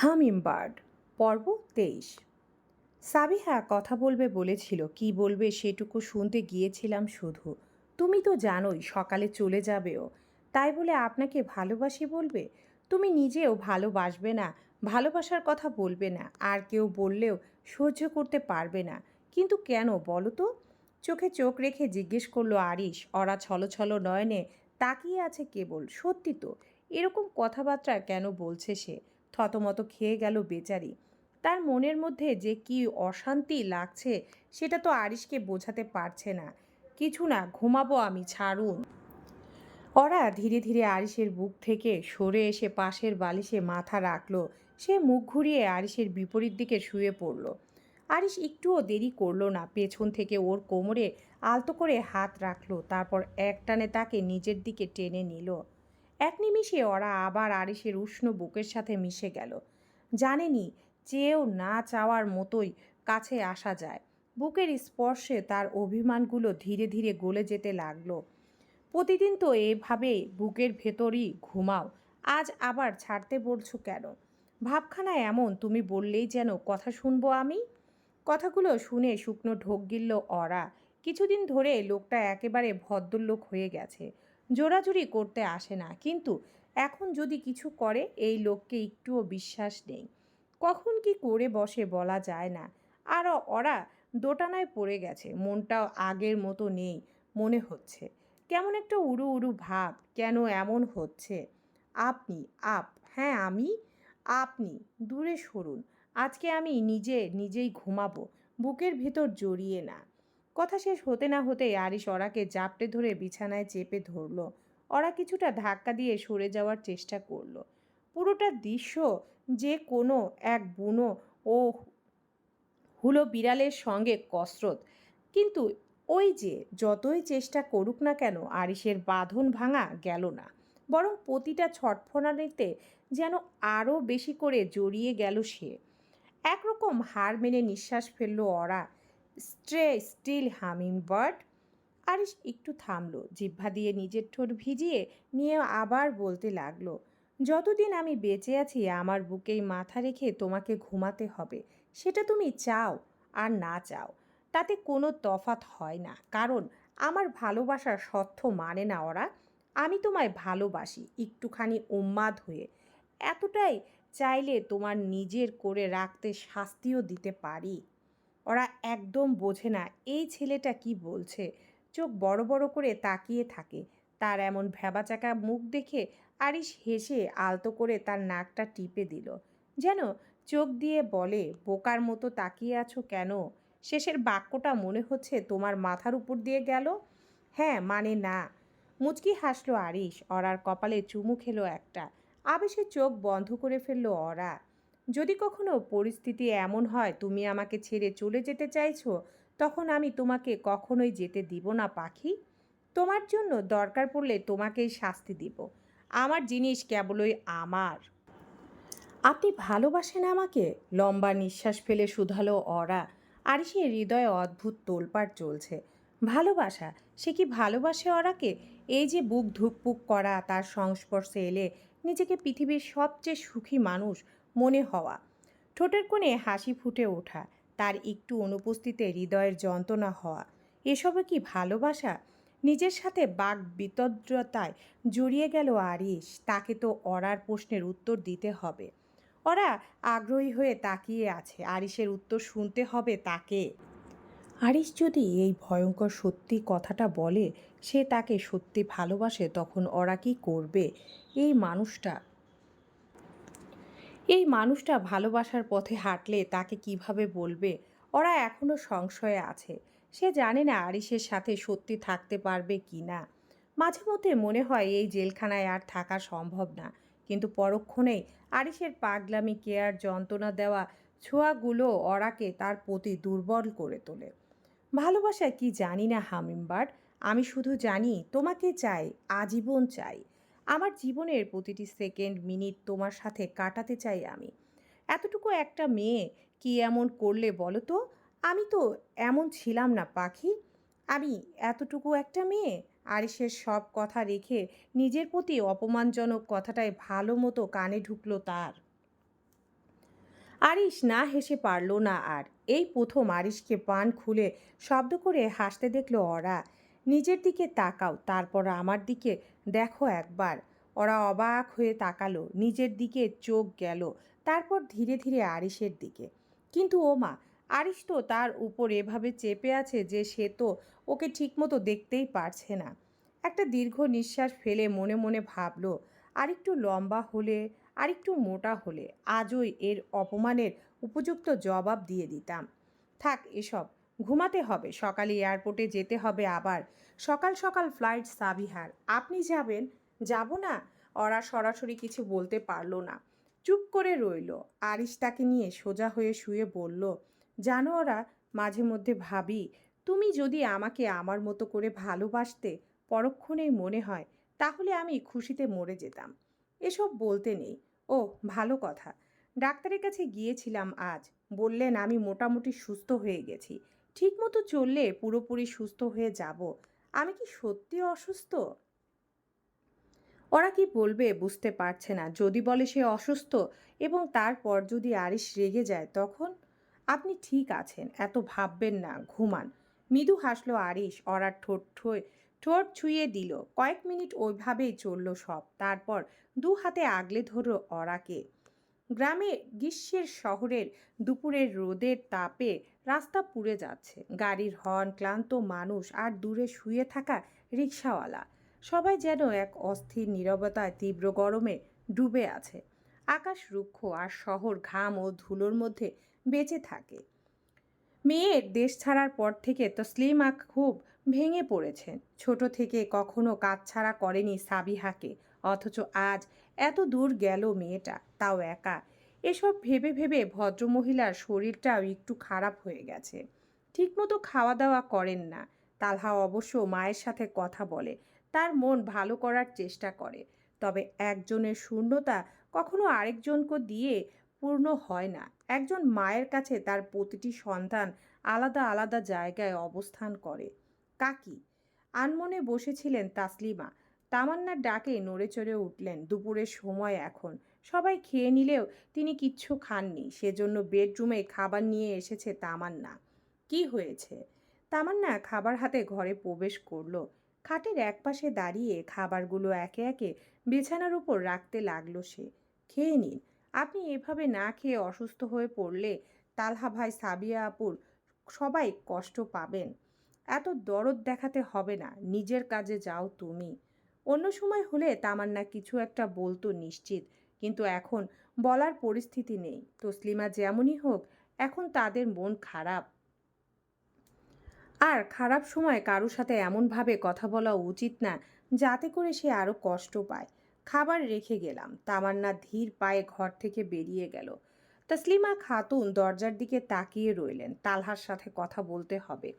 হামিমবার্ড, পর্ব তেইশ। সাবিহা কথা বলবে বলেছিল, কি বলবে সেটুকু শুনতে গিয়েছিলাম শুধু। তুমি তো জানোই সকালে চলে যাবেও, তাই বলে আপনাকে ভালোবাসি বলবে? তুমি নিজেও ভালোবাসবে না, ভালোবাসার কথা বলবে না, আর কেউ বললেও সহ্য করতে পারবে না। কিন্তু কেন বলো তো? চোখে চোখ রেখে জিজ্ঞেস করল আরিশ, ওরা ছলো ছলো নয়নে তাকিয়ে আছে কেবল, সত্যি তো। এরকম কথাবার্তা কেন বলছে সে? থতমত খেয়ে গেল বেচারি। তার মনের মধ্যে যে কি অশান্তি লাগছে, সেটা তো আরিশকে বোঝাতে পারছে না। কিছু না, ঘুমাবো আমি, ছাড়ুন। ওরা ধীরে ধীরে আরিশের বুক থেকে সরে এসে পাশের বালিশে মাথা রাখল। সে মুখ ঘুরিয়ে আরিশের বিপরীত দিকে শুয়ে পড়ল। আরিশ একটুও দেরি করল না। পেছন থেকে ওর কোমরে আলতো করে হাত রাখল। তারপর একটানে তাকে নিজের দিকে টেনে নিল। এক নিমিষে ওরা আবার আরিশের উষ্ণ বুকের সাথে মিশে গেল। জানেনি, চেয়েও না চাওয়ার মতোই কাছে আসা যায়। বুকের স্পর্শে তার অভিমানগুলো ধীরে ধীরে গলে যেতে লাগল। প্রতিদিন তো এভাবে বুকের ভেতরই ঘুমাও, আজ আবার ছাড়তে বলছো কেন? ভাবখানা এমন, তুমি বললেই যেন কথা শুনব আমি? কথাগুলো শুনে শুকনো ঢোক গিলল অরা কিছুদিন ধরে লোকটা একেবারে ভদ্রলোক হয়ে গেছে। জোরাজুরি করতে আসে না। কিন্তু এখন যদি কিছু করে, এই লোককে একটুও বিশ্বাস নেই। কখন কি করে বসে বলা যায় না। আর ওরা দোটানায় পড়ে গেছে। মনটাও আগের মতো নেই মনে হচ্ছে। কেমন একটা উড়ু উড়ু ভাব, কেন এমন হচ্ছে? আপনি, আপ হ্যাঁ আমি? আপনি, দূরে সরুন। আজকে আমি নিজে, নিজেই ঘুমাবো। বুকের ভেতর জড়িয়ে না। কথা শেষ হতে না হতেই আরিশ অরাকে জাপটে ধরে বিছানায় চেপে ধরলো। অরা কিছুটা ধাক্কা দিয়ে সরে যাওয়ার চেষ্টা করল। পুরোটা দৃশ্য যে কোনো এক বুনো ও হুলো বিড়ালের সঙ্গে কসরত। কিন্তু ওই যে যতই চেষ্টা করুক না কেন আরিসের বাঁধন ভাঙা গেল না। বরং প্রতিটা ছটফনানিতে যেন আরও বেশি করে জড়িয়ে গেল সে। একরকম হার মেনে নিঃশ্বাস ফেলল অরা। স্ট্রে স্টিল হামিং বার্ড আরিস একটু থামলো, জিহ্বা দিয়ে নিজের ঠোঁট ভিজিয়ে নিয়ে আবার বলতে লাগল, যতদিন আমি বেঁচে আছি, আমার বুকেই মাথা রেখে তোমাকে ঘুমাতে হবে, সেটা তুমি চাও আর না চাও, তাতে কোনো তফাত হয় না, কারণ আমার ভালোবাসার সত্য মানে না ওরা, আমি তোমায় ভালোবাসি, একটুখানি উম্মাদ হয়ে, এতটাই চাইলে তোমার নিজের করে রাখতে শাস্তিও দিতে পারি। ওরা একদম বোঝে না, এই ছেলেটা কি বলছে? চোখ বড় বড় করে তাকিয়ে থাকে। তার এমন ভ্যাবাচাকা মুখ দেখে আরিশ হেসে আলতো করে তার নাকটা টিপে দিল। যেন চোখ দিয়ে বলে, বোকার মতো তাকিয়ে আছো কেন? শেষের বাক্যটা মনে হচ্ছে তোমার মাথার উপর দিয়ে গেল? হ্যাঁ মানে না। মুচকি হাসলো আরিশ। অরার কপালে চুমু খেলো একটা। আবেশে চোখ বন্ধ করে ফেলল অরা। যদি কখনো পরিস্থিতি এমন হয়, তুমি আমাকে ছেড়ে চলে যেতে চাইছো, তখন আমি তোমাকে কখনোই যেতে দিব না, পাখি। তোমার জন্য দরকার পড়লে তোমাকেই শাস্তি দিব। আমার জিনিস কেবলই আমার। আপনি ভালোবাসেন আমাকে? লম্বা নিঃশ্বাস ফেলে শুধালো অরা। আর, সে হৃদয়ে অদ্ভুত তোলপাড় চলছে। ভালোবাসা? সে কি ভালোবাসে অরাকে? এই যে বুক ধুকপুক করা, তার সংস্পর্শে এলে নিজেকে পৃথিবীর সবচেয়ে সুখী মানুষ মনে হওয়া। ঠোঁটের কোণে হাসি ফুটে ওঠা, তার একটু অনুপস্থিতিতে হৃদয়ের যন্ত্রণা হওয়া। এসবে কি ভালোবাসা? নিজের সাথে বাক বিতদ্রতায় জড়িয়ে গেল আরিস তাকে তো অরার প্রশ্নের উত্তর দিতে হবে। ওরা আগ্রহী হয়ে তাকিয়ে আছে আরিসের উত্তর শুনতে হবে তাকে। আরিস যদি এই ভয়ঙ্কর সত্যি কথাটা বলে, সে তাকে সত্যি ভালোবাসে, তখন ওরা কি করবে? এই মানুষটা এই মানুষটা ভালোবাসার পথে হাঁটলে তাকে কীভাবে বলবে? ওরা এখনও সংশয়ে আছে। সে জানে না আরিসের সাথে সত্যি থাকতে পারবে কি না। মাঝে মধ্যে মনে হয় এই জেলখানায় আর থাকা সম্ভব না। কিন্তু পরক্ষণেই আরিসের পাগলামি, কেয়ার, যন্ত্রণা দেওয়া ছোঁয়াগুলো অরাকে তার প্রতি দুর্বল করে তোলে। ভালোবাসা কি জানি না, হামিমবার্ড। আমি শুধু জানি তোমাকে চাই, আজীবন চাই। আমার জীবনের প্রতিটি সেকেন্ড, মিনিট তোমার সাথে কাটাতে চাই আমি। এতটুকু একটা মেয়ে কি এমন করলে বলো তো? আমি তো এমন ছিলাম না, পাখি। আমি এতটুকু একটা মেয়ে? আরিসের সব কথা রেখে নিজের প্রতি অপমানজনক কথাটাই ভালো মতো কানে ঢুকলো তার। আরিশ না হেসে পারল না আর। এই প্রথম আরিশকে পান খুলে শব্দ করে হাসতে দেখল ওরা। নিজের দিকে তাকাও, তারপর আমার দিকে দেখো একবার। ওরা অবাক হয়ে তাকালো, নিজের দিকে চোখ গেল, তারপর ধীরে ধীরে আরিশের দিকে। কিন্তু ও মা, আরিশ তো তার উপর এভাবে চেপে আছে যে সে তো ওকে ঠিকমতো দেখতেই পারছে না। একটা দীর্ঘ নিঃশ্বাস ফেলে মনে মনে ভাবলো, আরেকটু লম্বা হলে, আরেকটু মোটা হলে আজই এর অপমানের উপযুক্ত জবাব দিয়ে দিতাম। থাক, এসব। ঘুমাতে হবে, সকালে এয়ারপোর্টে যেতে হবে আবার। সকাল সকাল ফ্লাইট সাবিহার। আপনি যাবেন? যাব না? ওরা সরাসরি কিছু বলতে পারল না। চুপ করে রইল। আরিশ তাকে নিয়ে সোজা হয়ে শুয়ে বলল, জানো ওরা, মাঝে মধ্যে ভাবি, তুমি যদি আমাকে আমার মতো করে ভালোবাসতে পরক্ষণেই মনে হয়, তাহলে আমি খুশিতে মরে যেতাম। এসব বলতে নেই। ও, ভালো কথা। ডাক্তারের কাছে গিয়েছিলাম আজ। বললেন আমি মোটামুটি সুস্থ হয়ে গেছি। ঠিকমতো চললে পুরোপুরি সুস্থ হয়ে যাব। আমি কি সত্যি অসুস্থ? ওরা কি বলবে বুঝতে পারছে না। যদি বলে সে অসুস্থ এবং তারপর যদি আরিশ রেগে যায়, তখন? আপনি ঠিক আছেন, এত ভাববেন না, ঘুমান। মৃদু হাসলো আরিশ, ওরা ঠোঁট ঠোয় ঠোঁট ছুঁয়ে দিল। কয়েক মিনিট ওইভাবেই চলল সব। তারপর দু হাতে আগলে ধরো অরাকে গ্রামে গ্রীষ্মের শহরের দুপুরের রোদের তাপে রাস্তা পুড়ে যাচ্ছে। গাড়ির হর্ন, ক্লান্ত মানুষ আর দূরে শুয়ে থাকা রিক্সাওয়ালা। সবাই যেন এক অস্থির নীরবতায় তীব্র গরমে ডুবে আছে। আকাশ রুক্ষ আর শহর ঘাম ও ধুলোর মধ্যে বেঁচে থাকে। মেয়ের দেশ ছাড়ার পর থেকে তসলিমা খুব ভেঙে পড়েছেন। ছোট থেকে কখনো কাজ ছাড়া করেনি সাবিহাকে। অথচ আজ এত দূর গেল মেয়েটা, তাও একা। এসব ভেবে ভেবে ভদ্রমহিলার শরীরটাও একটু খারাপ হয়ে গেছে। ঠিকমতো খাওয়া দাওয়া করেন না। তালহা অবশ্য মায়ের সাথে কথা বলে, তার মন ভালো করার চেষ্টা করে। তবে একজনের শূন্যতা কখনো আরেকজনকে দিয়ে পূর্ণ হয় না। একজন মায়ের কাছে তার প্রতিটি সন্তান আলাদা আলাদা জায়গায় অবস্থান করে। কাকি, আনমনে বসেছিলেন তাসলিমা। তামান্নার ডাকে নড়ে চড়ে উঠলেন দুপুরের সময় এখন। সবাই খেয়ে নিলেও তিনি কিচ্ছু খাননি। সেজন্য বেডরুমে খাবার নিয়ে এসেছে তামান্না। কি হয়েছে? তামান্না খাবার হাতে ঘরে প্রবেশ করল। খাটের একপাশে দাঁড়িয়ে খাবারগুলো একে একে বিছানার উপর রাখতে লাগল সে। খেয়ে নিন। আপনি এভাবে না খেয়ে অসুস্থ হয়ে পড়লে তালহা ভাই, সাবিয়া আপুর সবাই কষ্ট পাবেন। এত দরদ দেখাতে হবে না। নিজের কাজে যাও তুমি। অন্য সময় হলে তামান্না কিছু একটা বলতো নিশ্চিত, কিন্তু এখন বলার পরিস্থিতি নেই। তসলিমা যেমনই হোক, এখন তাদের মন খারাপ। আর খারাপ সময় কারোর সাথে এমনভাবে কথা বলা উচিত না, যাতে করে সে আরও কষ্ট পায়। খাবার রেখে গেলাম, তামান্না ধীর পায়ে ঘর থেকে বেরিয়ে গেল। তসলিমা খাতুন দরজার দিকে তাকিয়ে রইলেন, তালহার সাথে কথা বলতে হবে।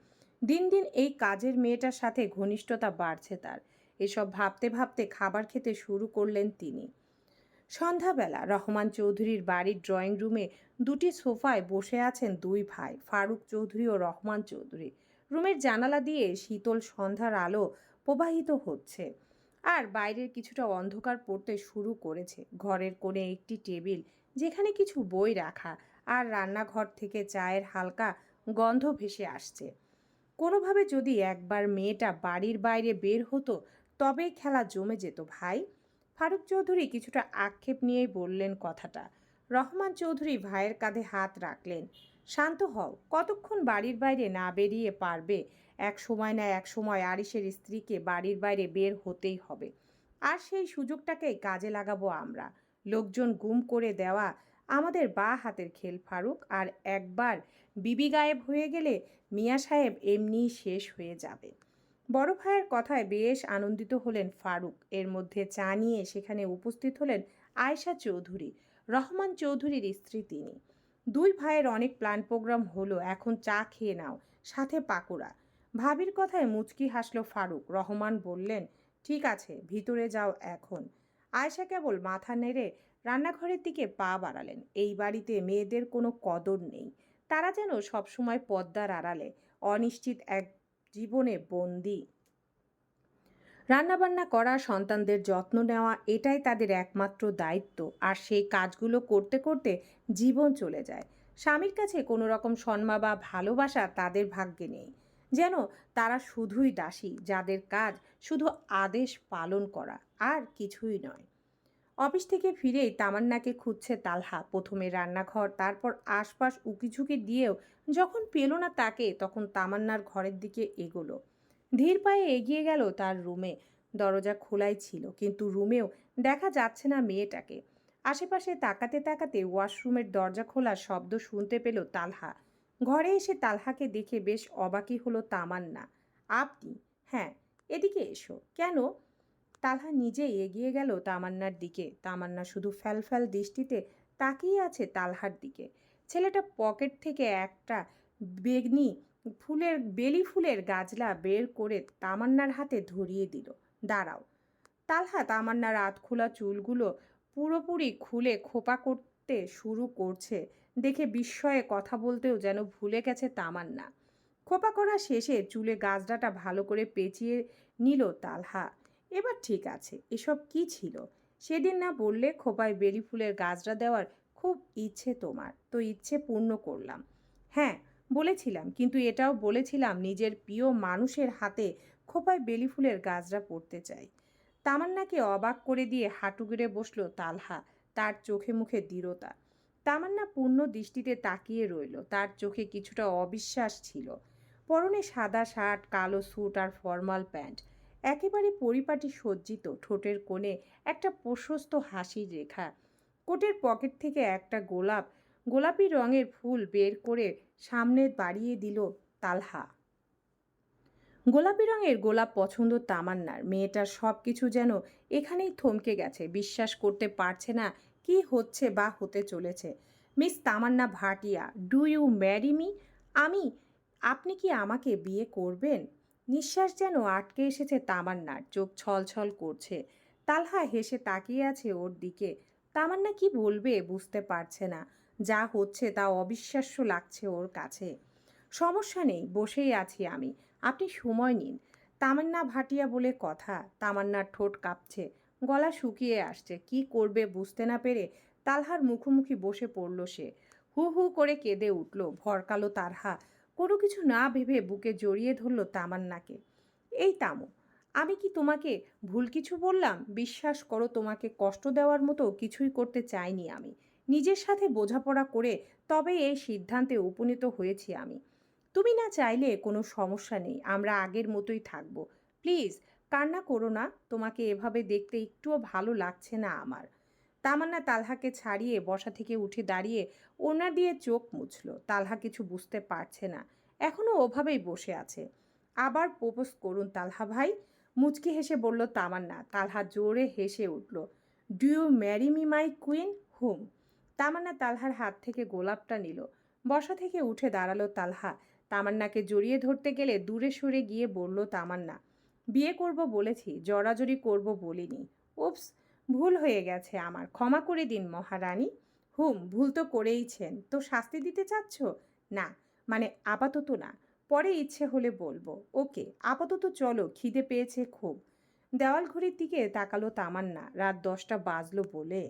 দিন দিন এই কাজের মেয়েটার সাথে ঘনিষ্ঠতা বাড়ছে তার। এসব ভাবতে ভাবতে খাবার খেতে শুরু করলেন তিনি। সন্ধ্যাবেলা রহমান চৌধুরীর বাড়ির ড্রয়িং রুমে দুটি সোফায় বসে আছেন দুই ভাই, ফারুক চৌধুরী ও রহমান চৌধুরী। রুমের জানালা দিয়ে শীতল সন্ধ্যার আলো প্রবাহিত হচ্ছে আর বাইরের কিছুটা অন্ধকার পড়তে শুরু করেছে। ঘরের কোণে একটি টেবিল যেখানে কিছু বই রাখা আর রান্নাঘর থেকে চায়ের হালকা গন্ধ ভেসে আসছে। কোনোভাবে যদি একবার মেয়েটা বাড়ির বাইরে বের হতো তবেই খেলা জমে যেত ভাই। ফারুক চৌধুরী কিছুটা আক্ষেপ নিয়েই বললেন কথাটা। রহমান চৌধুরী ভাইয়ের কাঁধে হাত রাখলেন। শান্ত হও, কতক্ষণ বাড়ির বাইরে না বেরিয়ে পারবে? এক সময় না এক সময় আরিসের স্ত্রীকে বাড়ির বাইরে বের হতেই হবে। আর সেই সুযোগটাকেই কাজে লাগাবো আমরা। লোকজন গুম করে দেওয়া আমাদের বা হাতের খেল ফারুক, আর একবার বিবি গায়েব হয়ে গেলে মিয়া সাহেব এমনিই শেষ হয়ে যাবে। বড় ভাইয়ের কথায় বেশ আনন্দিত হলেন ফারুক। এর মধ্যে চা নিয়ে সেখানে উপস্থিত হলেন আয়শা চৌধুরী, রহমান চৌধুরীর স্ত্রী তিনি। দুই ভাইয়ের অনেক প্ল্যান প্রোগ্রাম হলো, এখন চা খেয়ে নাও, সাথে পাকোড়া। ভাবির কথায় মুচকি হাসলো ফারুক। রহমান বললেন, ঠিক আছে, ভিতরে যাও এখন। আয়শা কেবল মাথা নেড়ে রান্নাঘরের দিকে পা বাড়ালেন। এই বাড়িতে মেয়েদের কোনো কদর নেই। তারা যেন সবসময় পদ্মার আড়ালে, অনিশ্চিত এক জীবনে বন্দি। রান্নাবান্না করা সন্তানদের যত্ন নেওয়া, এটাই তাদের একমাত্র দায়িত্ব। আর সেই কাজগুলো করতে করতে জীবন চলে যায়। স্বামীর কাছে কোনো রকম সম্মান বা ভালোবাসা তাদের ভাগ্যে নেই। যেন তারা শুধুই দাসী, যাদের কাজ শুধু আদেশ পালন করা, আর কিছুই নয়। অফিস থেকে ফিরেই তামান্নাকে খুঁজছে তালহা। প্রথমে রান্নাঘর, তারপর আশপাশ উকিঝুঁকি দিয়েও যখন পেল না তাকে, তখন তামান্নার ঘরের দিকে এগোলো। ধীর পায়ে এগিয়ে গেল তার রুমে। দরজা খোলাই ছিল, কিন্তু রুমেও দেখা যাচ্ছে না মেয়েটাকে। আশেপাশে তাকাতে তাকাতে ওয়াশরুমের দরজা খোলা শব্দ শুনতে পেল তালহা। ঘরে এসে তালহাকে দেখে বেশ অবাকই হলো তামান্না। আপনি? হ্যাঁ এদিকে এসো। কেন? তালহা নিজেই এগিয়ে গেল তামান্নার দিকে। তামান্না শুধু ফ্যালফ্যাল দৃষ্টিতে তাকিয়ে আছে তালহার দিকে। ছেলেটা পকেট থেকে একটা বেগনি ফুলের, বেলি ফুলের গাজলা বের করে তামান্নার হাতে ধরিয়ে দিল। দাঁড়াও। তালহা তামান্নার রাত খোলা চুলগুলো পুরোপুরি খুলে খোপা করতে শুরু করছে। দেখে বিস্ময়ে কথা বলতেও যেন ভুলে গেছে তামান্না। খোপা করা শেষে চুলে গাছডাটা ভালো করে পেঁচিয়ে নিল তালহা। এবার ঠিক আছে, এসব কি ছিল? সেদিন না বললে খোপায় বেলি ফুলের গাছটা দেওয়ার খুব ইচ্ছে তোমার, তো ইচ্ছে পূর্ণ করলাম। হ্যাঁ বলেছিলাম, কিন্তু এটাও বলেছিলাম নিজের প্রিয় মানুষের হাতে খোপায় বেলি ফুলের গাছরা পড়তে চাই। তামান্নাকে অবাক করে দিয়ে হাঁটু গেড়ে বসল তালহা, তার চোখে মুখে দৃঢ়তা। তামান্না পূর্ণ দৃষ্টিতে তাকিয়ে রইল, তার চোখে কিছুটা অবিশ্বাস ছিল। পরনে সাদা শার্ট, কালো স্যুট আর ফর্মাল প্যান্ট একেবারে পরিপাটি সজ্জিত ঠোঁটের কোণে একটা প্রশস্ত হাসির রেখা। কোটের পকেট থেকে একটা গোলাপ, গোলাপি রঙের ফুল বের করে সামনে বাড়িয়ে দিল তালহা। গোলাপি রঙের গোলাপ পছন্দ তামান্নার। মেয়েটার সব কিছু যেন এখানেই থমকে গেছে। বিশ্বাস করতে পারছে না কি হচ্ছে বা হতে চলেছে। Miss Tamanna Bhatia do you marry me আমি, আপনি কি আমাকে বিয়ে করবেন? নিঃশ্বাস যেন আটকে এসেছে তামান্নার, চোখ ছলছল করছে। তালহা হেসে তাকিয়ে আছে ওর দিকে। তামান্না কি বলবে বুঝতে পারছে না। যা হচ্ছে তা অবিশ্বাস্য লাগছে ওর কাছে। সমস্যা নেই, বসেই আছি আমি। আপনি সময় নিন। তামান্না ভাটিয়া বলে কথা, তামান্নার ঠোঁট কাঁপছে। গলা শুকিয়ে আসছে। কি করবে বুঝতে না পেরে তালহার মুখোমুখি বসে পড়ল সে। হু হু করে কেঁদে উঠল ভরকালো তারহা কোনো কিছু না ভেবে বুকে জড়িয়ে ধরল তামান্নাকে এই তামো, আমি কি তোমাকে ভুল কিছু বললাম? বিশ্বাস করো তোমাকে কষ্ট দেওয়ার মতো কিছুই করতে চাইনি আমি। নিজের সাথে বোঝাপড়া করে তবে এই সিদ্ধান্তে উপনীত হয়েছি আমি। তুমি না চাইলে কোনো সমস্যা নেই, আমরা আগের মতোই থাকব। প্লিজ, কান্না করো না, তোমাকে এভাবে দেখতে একটুও ভালো লাগছে না আমার। তামান্না তালহাকে ছাড়িয়ে বসা থেকে উঠে দাঁড়িয়ে ওনা দিয়ে চোখ মুছল। তালহা কিছু বুঝতে পারছে না। এখনও ওভাবেই বসে আছে। আবার প্রপোজ করুন তালহা ভাই। মুচকি হেসে বলল, তামান্না। তালহা জোরে হেসে উঠল do you marry me my queen hmm Tamanna তালহার হাত থেকে গোলাপটা নিল। বসা থেকে উঠে দাঁড়াল তালহা। তামান্নাকে জড়িয়ে ধরতে গেলে দূরে সরে গিয়ে বলল, তামান্না, বিয়ে করব বলেছি, জড়াজড়ি করব বলিনি। উপস ভুল হয়ে গেছে আমার, ক্ষমা করে দিন মহারানী। হুম, ভুল তো করেইছেন। তো শাস্তি দিতে চাচ্ছ? না মানে আপাতত না। পরে ইচ্ছে হলে বলব। ওকে, আপাতত চলো, খিদে পেয়েছে খুব। দেওয়াল ঘড়ির দিকে তাকালো তামান্না, রাত দশটা বাজলো বলে।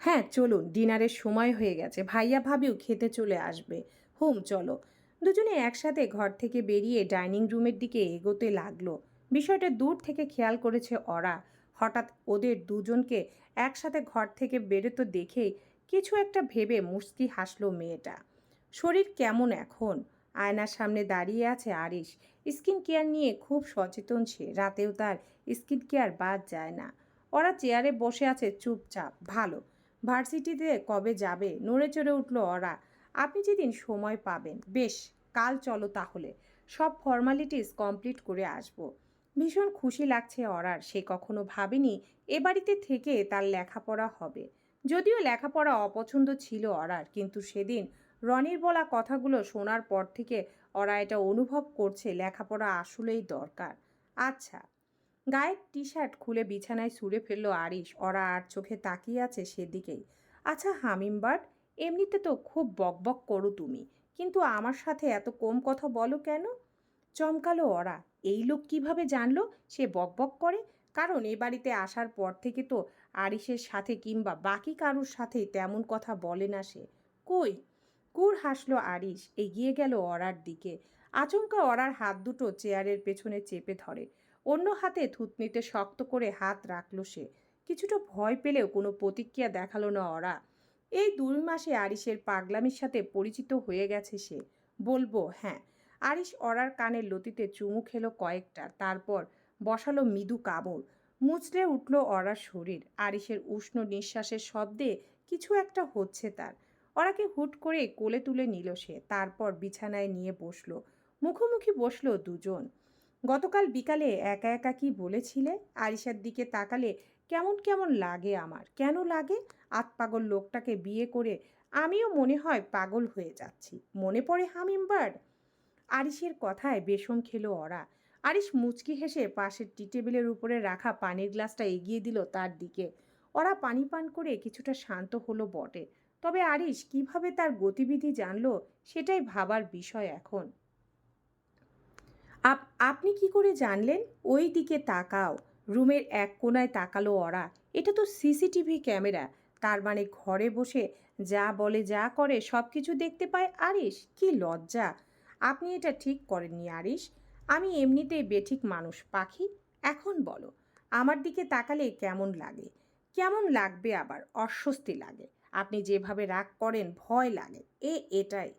হ্যাঁ চলুন, ডিনারের সময় হয়ে গেছে। ভাইয়া ভাবিও খেতে চলে আসবে। হুম, চলো। দুজনে একসাথে ঘর থেকে বেরিয়ে ডাইনিং রুমের দিকে এগোতে লাগল। বিষয়টা দূর থেকে খেয়াল করেছে ওরা। হঠাৎ ওদের দুজনকে একসাথে ঘর থেকে বেরোতো দেখেই কিছু একটা ভেবে মুস্কি হাসলো মেয়েটা। শরীর কেমন এখন? আয়নার সামনে দাঁড়িয়ে আছে আরিশ। স্কিন কেয়ার নিয়ে খুব সচেতন সে। রাতেও তার স্কিন কেয়ার বাদ যায় না। ওরা চেয়ারে বসে আছে চুপচাপ। ভালো। ভার্সিটিতে কবে যাবে? নড়ে চড়ে উঠল ওরা। আপনি যেদিন সময় পাবেন। বেশ, কাল চলো তাহলে। সব ফর্মালিটিস কমপ্লিট করে আসব। ভীষণ খুশি লাগছে অরার। সে কখনো ভাবেনি এ বাড়িতে থেকে তার লেখাপড়া হবে। যদিও লেখাপড়া অপছন্দ ছিল অরার, কিন্তু সেদিন রনির বলা কথাগুলো শোনার পর থেকে ওরা এটা অনুভব করছে লেখাপড়া আসলেই দরকার। আচ্ছা গায়ের টি শার্ট খুলে বিছানায় সুরে ফেলল আরিশ। ওরা আর চোখে তাকিয়ে আছে সেদিকেই। আচ্ছা হামিমবার্ড, এমনিতে তো খুব বকবক করো তুমি, কিন্তু আমার সাথে এত কম কথা বলো কেন? চমকালো ওরা এই লোক কীভাবে জানলো? সে বকবক করে। কারণ এ বাড়িতে আসার পর থেকে তো আরিসের সাথে কিংবা বাকি কারুর সাথে তেমন কথা বলে না সে। কই? কুর হাসলো আরিস এগিয়ে গেল অরার দিকে। আচমকা অরার হাত দুটো চেয়ারের পেছনে চেপে ধরে। অন্য হাতে থুতনিতে শক্ত করে হাত রাখল সে। কিছুটা ভয় পেলেও কোনো প্রতিক্রিয়া দেখাল না অরা। এই দুই মাসে আরিসের পাগলামির সাথে পরিচিত হয়ে গেছে সে। বলব হ্যাঁ আরিস অরার কানের লতিতে চুমু খেলো কয়েকটা, তারপর বসালো মৃদু কামড়। মুচড়ে উঠল অরার শরীর। আরিসের উষ্ণ নিঃশ্বাসের শব্দে কিছু একটা হচ্ছে তার। অরাকে হুট করে কোলে তুলে নিল সে, তারপর বিছানায় নিয়ে বসল। মুখোমুখি বসল দুজন। গতকাল বিকালে একা একা কি বলেছিলে? আরিসার দিকে তাকালে কেমন কেমন লাগে আমার। কেন লাগে? আতপাগল লোকটাকে বিয়ে করে আমিও মনে হয় পাগল হয়ে যাচ্ছি। মনে পড়ে হামিমবার্ড আরিসের কথায় বেশম খেলো ওরা। আরিস মুচকি হেসে পাশের টি টেবিলের উপরে রাখা পানির গ্লাসটা এগিয়ে দিল তার দিকে। ওরা পানি পান করে কিছুটা শান্ত হলো বটে। তবে আরিস কীভাবে তার গতিবিধি জানলো সেটাই ভাবার বিষয় এখন। আপ আপনি কি করে জানলেন? ওই দিকে তাকাও। রুমের এক কোনায় তাকালো ওরা। এটা তো সিসিটিভি ক্যামেরা। তার মানে ঘরে বসে যা বলে যা করে সব কিছু দেখতে পায় আরিস কি লজ্জা! আপনি এটা ঠিক করেননি আরিস আমি এমনিতেই বেঠিক মানুষ, পাখি। এখন বলো, আমার দিকে তাকালে কেমন লাগে? কেমন লাগবে আবার? অস্বস্তি লাগে। আপনি যেভাবে রাগ করেন, ভয় লাগে। এ, এটাই।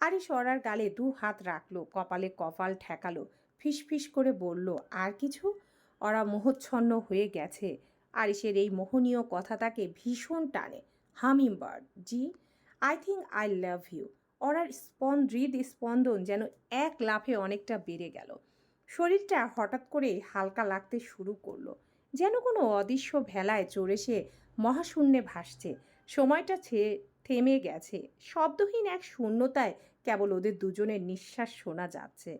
আরিস অরার গালে দু হাত রাখল, কপালে কপাল ঠেকালো, ফিসফিস করে বলল, আর কিছু? ওরা মোহচ্ছন্ন হয়ে গেছে। আরিসের এই মোহনীয় কথা তাকে ভীষণ টানে। Hummingbird G, I think I love you. ওরার স্পন হৃদ স্পন্দন যেন এক লাফে অনেকটা বেড়ে গেল। শরীরটা হঠাৎ করে হালকা লাগতে শুরু করল। যেন কোনো অদৃশ্য ভেলায় চড়ে সে মহাশূন্যে ভাসছে। সময়টা থেমে গেছে। শব্দহীন এক শূন্যতায় কেবল ওদের দুজনের নিঃশ্বাস শোনা যাচ্ছে।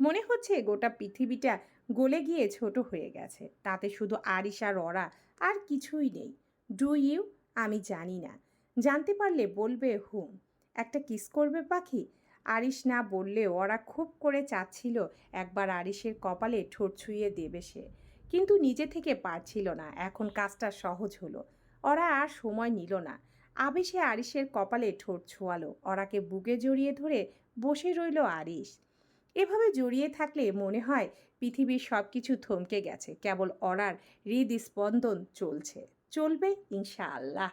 মনে হচ্ছে গোটা পৃথিবীটা গলে গিয়ে ছোট হয়ে গেছে। তাতে শুধু আরিস আর অরা আর কিছুই নেই। Do you? আমি জানি না। জানতে পারলে বলবে, হুম। একটা কিস করবে পাখি? আরিস না বললে ওরা খুব করে চাচ্ছিল একবার আরিসের কপালে ঠোঁট ছুঁয়ে দেবে সে। কিন্তু নিজে থেকে পারছিল না, এখন কাজটা সহজ হলো। ওরা আর সময় নিল না। আবেশে আরিসের কপালে ঠোঁট ছোঁয়ালো, ওরাকে বুকে জড়িয়ে ধরে বসে রইল আরিস এভাবে জড়িয়ে থাকলে মনে হয় পৃথিবীর সব কিছু থমকে গেছে, কেবল অরার হৃদস্পন্দন চলছে। চলবে ইনশাআল্লাহ।